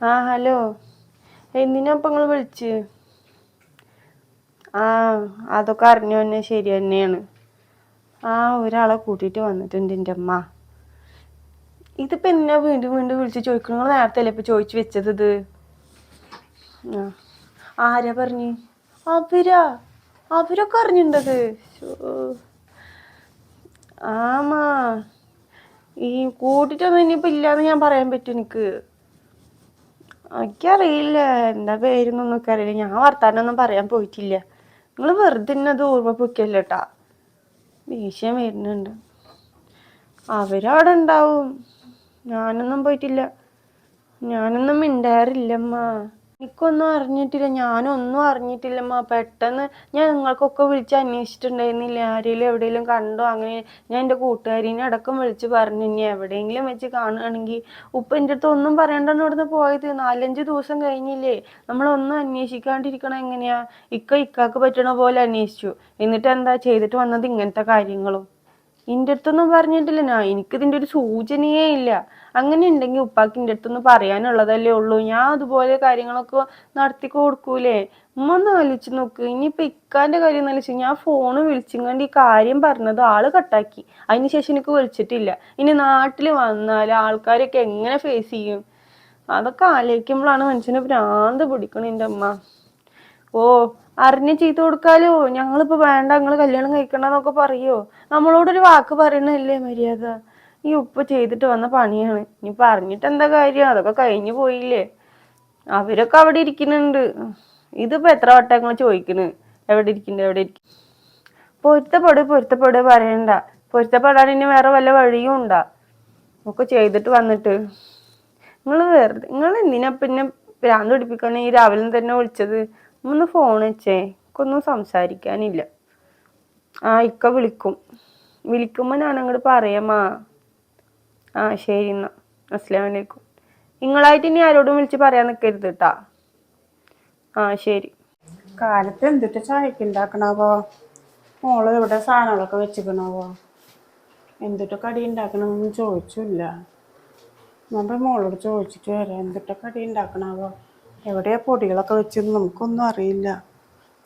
ആ ഹലോ. എന്തിനാ ഇപ്പം നിങ്ങൾ വിളിച്ച്? ആ അതൊക്കെ അറിഞ്ഞു തന്നെ ശരി തന്നെയാണ്. ആ ഒരാളെ കൂട്ടിയിട്ട് വന്നിട്ടുണ്ട് എന്റെ അമ്മ. ഇതിപ്പോൾ എന്നാ വീണ്ടും വീണ്ടും വിളിച്ച് ചോദിക്കണം? നിങ്ങൾ നേരത്തെ അല്ലേ ഇപ്പോൾ ചോദിച്ചു വെച്ചത് ഇത്? ആ. ആരാ പറഞ്ഞു? അവരാ. അവരൊക്കെ അറിഞ്ഞിണ്ടത്. ആമാ. ഈ കൂട്ടിട്ടൊന്നും ഇനിയിപ്പോൾ ഇല്ലാന്ന് ഞാൻ പറയാൻ പറ്റും എനിക്ക് എനിക്കറിയില്ല. എന്താ പേരെന്നൊന്നും എനിക്ക് അറിയില്ല ഞാൻ വർത്താനൊന്നും പറയാൻ പോയിട്ടില്ല. നിങ്ങൾ വെറുതെ തന്നെ അത് ഓർമ്മപ്പൊക്കല്ലോ കേട്ടാ ദേഷ്യം വരുന്നുണ്ട്. അവരവിടെ ഉണ്ടാവും ഞാനൊന്നും പോയിട്ടില്ല. ഞാനൊന്നും മിണ്ടാറില്ലമ്മ. എനിക്കൊന്നും അറിഞ്ഞിട്ടില്ല. ഞാനൊന്നും അറിഞ്ഞിട്ടില്ലമ്മ പെട്ടെന്ന് ഞാൻ നിങ്ങൾക്കൊക്കെ വിളിച്ച് അന്വേഷിച്ചിട്ടുണ്ടായിരുന്നില്ല? ആരെങ്കിലും എവിടെയെങ്കിലും കണ്ടോ? അങ്ങനെ ഞാൻ എന്റെ കൂട്ടുകാരീനെ അടക്കം വിളിച്ച് പറഞ്ഞു. ഇനി എവിടെയെങ്കിലും വെച്ച് കാണുകയാണെങ്കിൽ ഉപ്പ എന്റെ അടുത്ത് ഒന്നും പറയണ്ടെന്ന് ഇവിടുന്ന് പോയത് നാലഞ്ച് ദിവസം കഴിഞ്ഞില്ലേ? നമ്മളൊന്നും അന്വേഷിക്കാണ്ടിരിക്കണം എങ്ങനെയാ? ഇക്ക ഇക്കാക്ക് പറ്റണ പോലെ അന്വേഷിച്ചു. എന്നിട്ട് എന്താ ചെയ്തിട്ട് വന്നത് ഇങ്ങനത്തെ കാര്യങ്ങളും? എന്റെ അടുത്തൊന്നും പറഞ്ഞിട്ടില്ല. ഞാൻ ഇതിന്റെ ഒരു സൂചനയേ ഇല്ല. അങ്ങനെ ഉണ്ടെങ്കിൽ ഉപ്പാക്ക് എന്റെ അടുത്തൊന്ന് പറയാനുള്ളതല്ലേ ഉള്ളൂ. ഞാൻ അതുപോലെ കാര്യങ്ങളൊക്കെ നടത്തി കൊടുക്കൂലേ? ഉമ്മ ഒന്ന് ആലോചിച്ച് നോക്ക്. ഇനിയിപ്പോൾ ഇക്കാന്റെ കാര്യം എന്ന് ആലോചിച്ചു ഞാൻ ഫോണ് വിളിച്ചും കണ്ട് ഈ കാര്യം പറഞ്ഞത് ആൾ കട്ടാക്കി അതിനുശേഷം എനിക്ക് വിളിച്ചിട്ടില്ല. ഇനി നാട്ടിൽ വന്നാൽ ആൾക്കാരൊക്കെ എങ്ങനെ ഫേസ് ചെയ്യും? അതൊക്കെ ആലോചിക്കുമ്പോഴാണ് മനുഷ്യനെ ഭ്രാന്ത് പിടിക്കണം എന്റെ അമ്മ ഓ അറിഞ്ഞ് ചെയ്തു കൊടുക്കാലോ. ഞങ്ങളിപ്പോ വേണ്ട ഞങ്ങൾ കല്യാണം കഴിക്കണ്ടെന്നൊക്കെ പറയോ. നമ്മളോടൊരു വാക്ക് പറയണല്ലേ മര്യാദ. ഈ ഉപ്പ് ചെയ്തിട്ട് വന്ന പണിയാണ്. ഇനി പറഞ്ഞിട്ട് എന്താ കാര്യം? അതൊക്കെ കഴിഞ്ഞു പോയില്ലേ. അവരൊക്കെ അവിടെ ഇരിക്കുന്നുണ്ട്. ഇതിപ്പോ എത്ര വട്ടം ഞങ്ങൾ ചോദിക്കണ്? എവിടെ ഇരിക്കുന്നു എവിടെ ഇരിക്കും പൊരുത്തപ്പെട് പൊരുത്തപ്പെട് പറയണ്ട. പൊരുത്തപ്പെടാൻ ഇനി വേറെ വല്ല വഴിയും ഉണ്ടാ. ഒക്കെ ചെയ്തിട്ട് വന്നിട്ട്. നിങ്ങൾ വെറുതെ നിങ്ങൾ എന്തിനാ പിന്നെ ഭ്രാന്ത് പിടിപ്പിക്കാൻ ഈ രാവിലെ തന്നെ വിളിച്ചത്. ഒന്ന് ഫോൺ വെച്ചേ. എനിക്കൊന്നും സംസാരിക്കാനില്ല. ആ ഇക്ക വിളിക്കും. വിളിക്കുമ്പോൾ ഞാൻ അങ്ങോട്ട് പറയാമാ ആ ശരി എന്നാ. അസ്സലാമു അലൈക്കും നിങ്ങളായിട്ട് ഇനി ആരോടും വിളിച്ച് പറയാൻ നിൽക്കരുത് കേട്ടാ ആ ശരി. കാലത്ത് എന്തിട്ട് ചായക്ക് ഉണ്ടാക്കണാവോ മോൾ ഇവിടെ സാധനങ്ങളൊക്കെ വെച്ചിക്കണാവോ? എന്തിട്ട് കടി ഉണ്ടാക്കണമെന്ന് ചോദിച്ചില്ല. നമ്മുടെ മോളോട് ചോദിച്ചിട്ട് വരാം. എന്തിട്ട് കടി ഉണ്ടാക്കണാവോ എവിടെയാ പൊടികളൊക്കെ വെച്ചെന്ന് നമുക്കൊന്നും അറിയില്ല.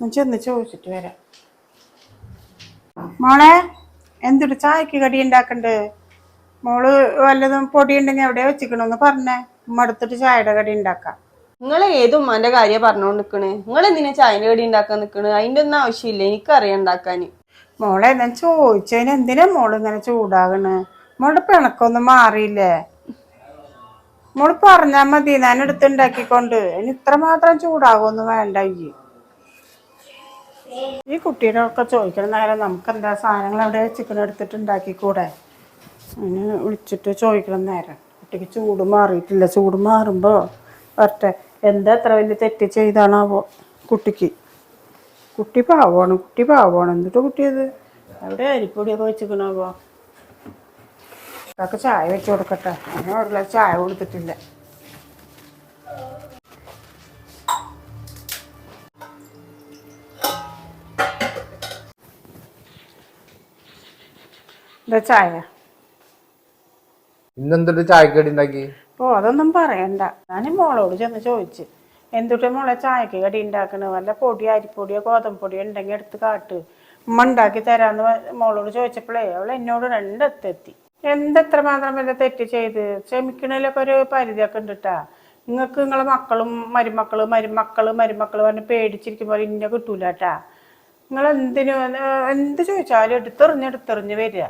ഞാൻ ചെന്ന് ചോദിച്ചിട്ട് വരാം. മോളെ എന്തിട്ട് ചായക്ക് കടി ഉണ്ടാക്കണ്ട്? മോൾ വല്ലതും പൊടി ഉണ്ടെങ്കിൽ എവിടെ വെച്ചിക്കണോന്ന് പറഞ്ഞേ. ഉമ്മ എടുത്തിട്ട് ചായയുടെ കടി ഉണ്ടാക്കാം. നിങ്ങൾ ഏത് ഉമ്മാന്റെ കാര്യം പറഞ്ഞോണ്ട് നിക്കണേ? നിങ്ങൾ എന്തിനാ ചായന്റെ കടി ഉണ്ടാക്കാൻ നിക്കണ്? അതിന്റെ ഒന്നും ആവശ്യമില്ല എനിക്കറിയാം ഉണ്ടാക്കാന്. മോളെ ഞാൻ ചോദിച്ചതിന് എന്തിനാ മോൾ ഇങ്ങനെ ചൂടാകണ്? മോളുടെ പിണക്കൊന്നും മാറിയില്ലേ? മോൾ പറഞ്ഞാ മതി ഞാൻ എടുത്തുണ്ടാക്കിക്കൊണ്ട്. ഇനി ഇത്ര മാത്രം ചൂടാകൊന്നും വേണ്ട ഈ ഈ കുട്ടീടെ ഒക്കെ ചോദിക്കണ നേരം നമുക്ക് എന്താ സാധനങ്ങൾ അവിടെ ചിക്കൻ എടുത്തിട്ട് ഉണ്ടാക്കിക്കൂടെ? അതിന് വിളിച്ചിട്ട് ചോദിക്കണം നേരം. കുട്ടിക്ക് ചൂട് മാറിയിട്ടില്ല. ചൂട് മാറുമ്പോൾ വരട്ടെ. എന്താ എത്ര വലിയ തെറ്റ് ചെയ്താണാവോ കുട്ടിക്ക്? കുട്ടി പാവമാണ് കുട്ടി പാവമാണ്. എന്നിട്ട് കുട്ടിയത്? അവിടെ അരിപ്പൊടിയൊക്കെ വെച്ചിക്കണാവോ? അതൊക്കെ ചായ വെച്ച് കൊടുക്കട്ടെ. അങ്ങനെ ഒരു ഗ്ലാസ് ചായ കൊടുത്തിട്ടില്ല. എന്താ ചായ? ഇന്നെന്തൊരു ചായക്കടി ഉണ്ടാക്കി? ഓ അതൊന്നും പറയണ്ട. ഞാൻ മോളോട് ചെന്ന് ചോദിച്ച്. എന്തുട്ട് മോളെ ചായക്ക് കടി ഉണ്ടാക്കണ? വല്ല പൊടി അരിപ്പൊടിയോ ഗോതമ്പ് പൊടിയോ ഉണ്ടെങ്കിൽ എടുത്ത് കാട്ട്. ഉമ്മ ഉണ്ടാക്കി തരാന്ന് മോളോട് ചോദിച്ചപ്പോഴേ അവൾ എന്നോട് രണ്ടെത്തെത്തി എന്തെത്ര മാത്രം വല്ല തെറ്റ് ചെയ്ത് ക്ഷമിക്കണതിലൊക്കെ ഒരു പരിധിയൊക്കെ ഉണ്ട് കേട്ടാ നിങ്ങൾക്ക് നിങ്ങളെ മക്കളും മരുമക്കൾ മരുമക്കൾ മരുമക്കൾ പറഞ്ഞ് പേടിച്ചിരിക്കുമ്പോൾ ഇന്ന കിട്ടൂല കേട്ടാ നിങ്ങൾ എന്തിനു എന്ത് ചോദിച്ചാലും എടുത്തെറിഞ്ഞ് എടുത്തെറിഞ്ഞ് വരിക.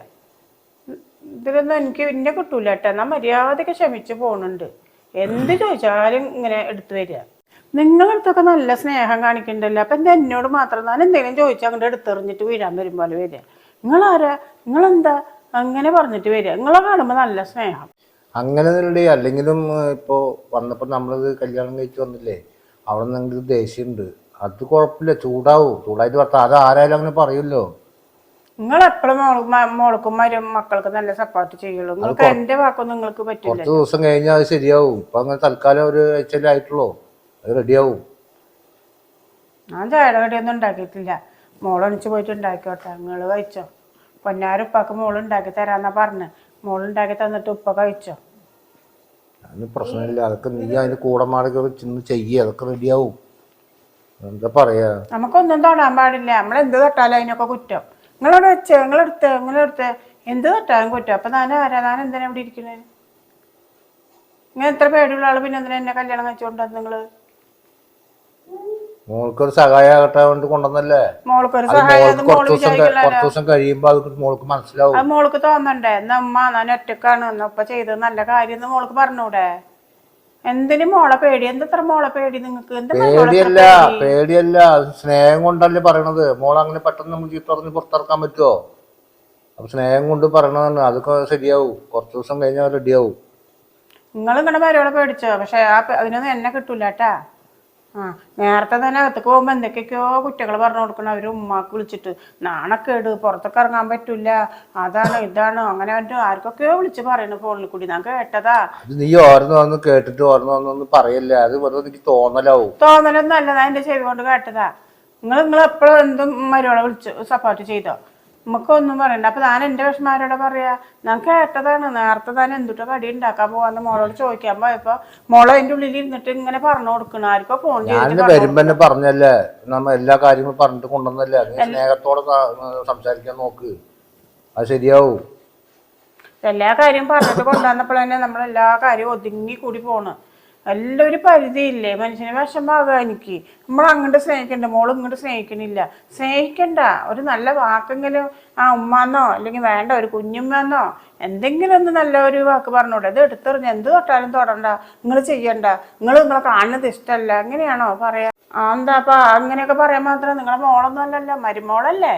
ഇതിലൊന്നും എനിക്ക് ഇന്നെ കിട്ടൂല കേട്ടാ ഞാൻ മര്യാദയ്ക്ക് ക്ഷമിച്ച് പോണുണ്ട്. എന്ത് ചോദിച്ചാലും ഇങ്ങനെ എടുത്തു വരിക. നിങ്ങളടുത്തൊക്കെ നല്ല സ്നേഹം കാണിക്കണ്ടല്ലോ. അപ്പൊ എന്താ എന്നോട് മാത്രം? ഞാൻ എന്തെങ്കിലും ചോദിച്ചാൽ അങ്ങോട്ട് എടുത്തെറിഞ്ഞിട്ട് വീഴാൻ വരുമ്പോൾ വരിക. നിങ്ങളാരാ? നിങ്ങളെന്താ? അങ്ങനെ പറഞ്ഞിട്ട് വരിക. നിങ്ങളെ കാണുമ്പോൾ നല്ല സ്നേഹം. അങ്ങനെ അല്ലെങ്കിലും ഇപ്പോ വന്നപ്പോ നമ്മളത് കല്യാണം കഴിച്ച് വന്നില്ലേ അവിടെ നിങ്ങൾക്ക് ദേഷ്യമുണ്ട് അത് കുഴപ്പമില്ല ചൂടാവും. ചൂടായിട്ട് അത് ആരായാലും അങ്ങനെ പറയുമല്ലോ നിങ്ങൾ എപ്പോഴും മോൾക്കും മരും മക്കൾക്ക് നല്ല സപ്പോർട്ട് ചെയ്യുള്ളൂ. നിങ്ങൾക്ക് എന്റെ വാക്കൊന്നും നിങ്ങൾക്ക് പറ്റില്ല. കുറച്ച് ദിവസം കഴിഞ്ഞാൽ അത് ശരിയാവും. ഇപ്പൊ അങ്ങനെ തൽക്കാലം ഒരു ആഴ്ചയിലേ ആയിട്ടുള്ളൂ. അത് റെഡിയാവും. ഞാൻ ചായയുടെ കടിയൊന്നും ഉണ്ടാക്കിയിട്ടില്ല. മോളൊണിച്ച് പോയിട്ട് ഉണ്ടാക്കിയോട്ടെ നിങ്ങൾ കഴിച്ചോ? പൊന്നാരും ഉപ്പാക്ക് മോൾ ഉണ്ടാക്കി തരാന്നാ പറഞ്ഞ്. മോളുണ്ടാക്കി തന്നിട്ട് ഉപ്പ കഴിച്ചോ? അതിന് പ്രശ്നമില്ല. അതൊക്കെ നീ അതിന് കൂടെ ചെന്ന് ചെയ്യ. അതൊക്കെ റെഡിയാവും. എന്താ പറയാ? നമുക്കൊന്നും തൊടാൻ പാടില്ല. നമ്മൾ എന്ത് തൊട്ടാലും അതിനൊക്കെ കുറ്റം. നിങ്ങളോട് വെച്ചോ? നിങ്ങളെടുത്ത്? നിങ്ങളെടുത്ത്? എന്ത് തൊട്ടാലും കുറ്റം. അപ്പൊ ഞാൻ ആരാ? ഞാൻ എന്തിനാ ഇവിടെ ഇരിക്കണേ നിങ്ങൾ എത്ര പേടിയുള്ള ആൾ പിന്നെ എന്തിനാ എന്നെ കല്യാണം കഴിച്ചോണ്ടത് നിങ്ങൾ? മോൾക്കൊരു സഹായമാകട്ടെ കൊണ്ട് കൊണ്ടുവന്നല്ലേ? മോൾക്കൊരു സഹായം മോൾക്ക് കുറച്ച് ദിവസം കഴി- കുറച്ച് ദിവസം കഴിയുമ്പോ അത് മോൾക്ക് മനസ്സിലാവും. അത് മോൾക്ക് തോന്നണ്ടേ? എന്നാ ഉമ്മ ഞാൻ ഒറ്റക്കാണ്. എന്നൊപ്പ ചെയ്തത് നല്ല കാര്യം എന്ന് മോൾക്ക് പറഞ്ഞൂടെ? എന്തിനു മോളെ പേടി? എന്തത്ര മോളെ പേടി നിങ്ങൾക്ക് പേടിയല്ല പേടിയല്ല. സ്നേഹം കൊണ്ടല്ലേ പറയണത്. മോൾ അങ്ങനെ പെട്ടെന്ന് നമ്മൾ ചീത്ത പറഞ്ഞ് പുറത്തിറക്കാൻ പറ്റുമോ അപ്പൊ സ്നേഹം കൊണ്ട് പറയണതാണ്. അതൊക്കെ ശരിയാവും. കുറച്ച് ദിവസം കഴിഞ്ഞാൽ റെഡിയാവും നിങ്ങൾ നിങ്ങളുടെ മരുമോളെ പേടിച്ചോ? പക്ഷെ ആ അതിനൊന്നും എന്നെ കിട്ടൂല കേട്ടാ. ആ നേരത്തെ തന്നെ അകത്തേക്ക് പോകുമ്പോ എന്തൊക്കെയൊക്കെയോ കുറ്റങ്ങൾ പറഞ്ഞു കൊടുക്കണം. അവർ ഉമ്മാക്ക് വിളിച്ചിട്ട് നാണക്കേട് പുറത്തൊക്കെ ഇറങ്ങാൻ പറ്റില്ല അതാണ് ഇതാണ്. അങ്ങനെ മറ്റു ആർക്കൊക്കെയോ വിളിച്ച് പറയുന്നു ഫോണിൽ കൂടി. ഞാൻ കേട്ടതാ. അത് നീ ഓർന്ന് വന്ന് കേട്ടിട്ട് ഓർന്ന് വന്നൊന്നും പറയല്ലേ. അത് വെറുതെ എനിക്ക് തോന്നലാവും. തോന്നലൊന്നും അല്ല. ഞാൻ എന്റെ ചെവി കൊണ്ട് കേട്ടതാ. നിങ്ങൾ നിങ്ങൾ എപ്പോഴും എന്തും മരുവളെ വിളിച്ച് സപ്പോർട്ട് ചെയ്തോ? നമുക്കൊന്നും പറയണ്ട. അപ്പൊ താൻ എന്റെ വിഷമാരോട് പറയാ? ഞാൻ കേട്ടതാണ്. നേരത്തെ താൻ എന്തുട്ടോ കടി ഉണ്ടാക്കാൻ പോവാന്ന് മോളോട് ചോദിക്കാൻ പോയപ്പോ മോൾ അതിന്റെ ഉള്ളിൽ ഇരുന്നിട്ട് ഇങ്ങനെ പറഞ്ഞു കൊടുക്കണം ആർക്കോ ഫോൺ ഞാൻ വരുമ്പോ പറഞ്ഞല്ലേ? നമ്മ എല്ലാ കാര്യങ്ങളും പറഞ്ഞിട്ട് കൊണ്ടുവന്നല്ലേ? സ്നേഹത്തോടെ സംസാരിക്കാൻ നോക്ക്. അത് ശരിയാവും. എല്ലാ കാര്യം പറഞ്ഞിട്ട് കൊണ്ടുവന്നപ്പോൾ തന്നെ നമ്മൾ എല്ലാ കാര്യവും ഒതുങ്ങി കൂടി പോണ്. എല്ലാം പരിധിയില്ലേ? മനുഷ്യനെ വിഷമാകുക എനിക്ക്. നമ്മൾ അങ്ങോട്ട് സ്നേഹിക്കണ്ട മോൾ ഇങ്ങോട്ട് സ്നേഹിക്കണില്ല. സ്നേഹിക്കണ്ട. ഒരു നല്ല വാക്കെങ്കിലും ആ ഉമ്മാന്നോ അല്ലെങ്കിൽ വേണ്ട ഒരു കുഞ്ഞുമ്മെന്നോ എന്തെങ്കിലും ഒന്ന് നല്ല ഒരു വാക്ക് പറഞ്ഞൂടെ ഇത് എടുത്തെറിഞ്ഞ് എന്ത് തൊട്ടാലും തൊടണ്ട. നിങ്ങൾ ചെയ്യണ്ട. നിങ്ങൾ നിങ്ങളെ കാണുന്നത് ഇഷ്ടമല്ല അങ്ങനെയാണോ പറയാ? ആ എന്താപ്പാ അങ്ങനെയൊക്കെ പറയാൻ മാത്രം നിങ്ങളെ മോളൊന്നും അല്ലല്ലോ. മരുമോളല്ലേ?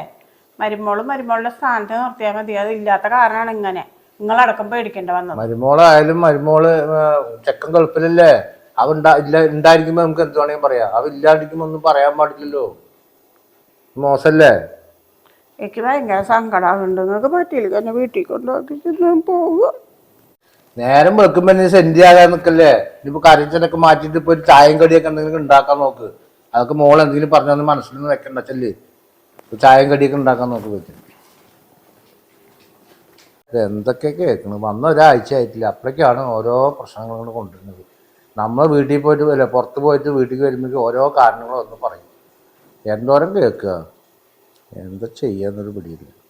മരുമോളും മരുമോളുടെ സ്ഥാനത്ത് നിർത്തിയാൽ മതി. അത് ഇല്ലാത്ത കാരണമാണ് ഇങ്ങനെ നിങ്ങളടക്കം പേടിക്കേണ്ട വന്നത്. മരുമോളായാലും മരുമോൾ ചെക്കൻ ഗൾഫിലല്ലേ? അവ ഇല്ല ഉണ്ടായിരിക്കുമ്പോ നമുക്ക് എന്ത് വേണമെങ്കിൽ പറയാം. അവ ഇല്ലാണ്ടിരിക്കുമ്പോ ഒന്നും പറയാൻ പാടില്ലല്ലോ. മോശല്ലേ? എനിക്ക് ഭയങ്കര സങ്കടമുണ്ട് നിങ്ങൾക്ക് പറ്റിയില്ല. എന്നെ വീട്ടിൽ കൊണ്ടുപോയി പോവുക. നേരം വെക്കുമ്പോ നീ സെന്റ് ആകാൻ നിക്കല്ലേ ഇനിയിപ്പോ കരച്ചനൊക്കെ മാറ്റിട്ട് ഇപ്പൊ ഒരു ചായയും കടിയൊക്കെ എന്തെങ്കിലും ഉണ്ടാക്കാൻ നോക്ക്. അതൊക്കെ മോൾ എന്തെങ്കിലും പറഞ്ഞൊന്ന് മനസ്സിലൊന്നും വെക്കണ്ട ചെല്ലേ. ചായയും കടിയൊക്കെ ഉണ്ടാക്കാൻ നോക്ക് പറ്റും എന്തൊക്കെ കേൾക്കണം? വന്ന ഒരാഴ്ച ആയിട്ടില്ല അപ്പോഴേക്കാണ് ഓരോ പ്രശ്നങ്ങൾ കൊണ്ട് കൊണ്ടുവരുന്നത്. നമ്മൾ വീട്ടിൽ പോയിട്ട് വരില്ല പുറത്ത് പോയിട്ട് വീട്ടിൽ വരുമ്പോഴേക്കും ഓരോ കാരണങ്ങളും ഒന്ന് പറയും. എന്തോരം കേൾക്കുക? എന്താ ചെയ്യാന്നൊരു പിടിയില്ല.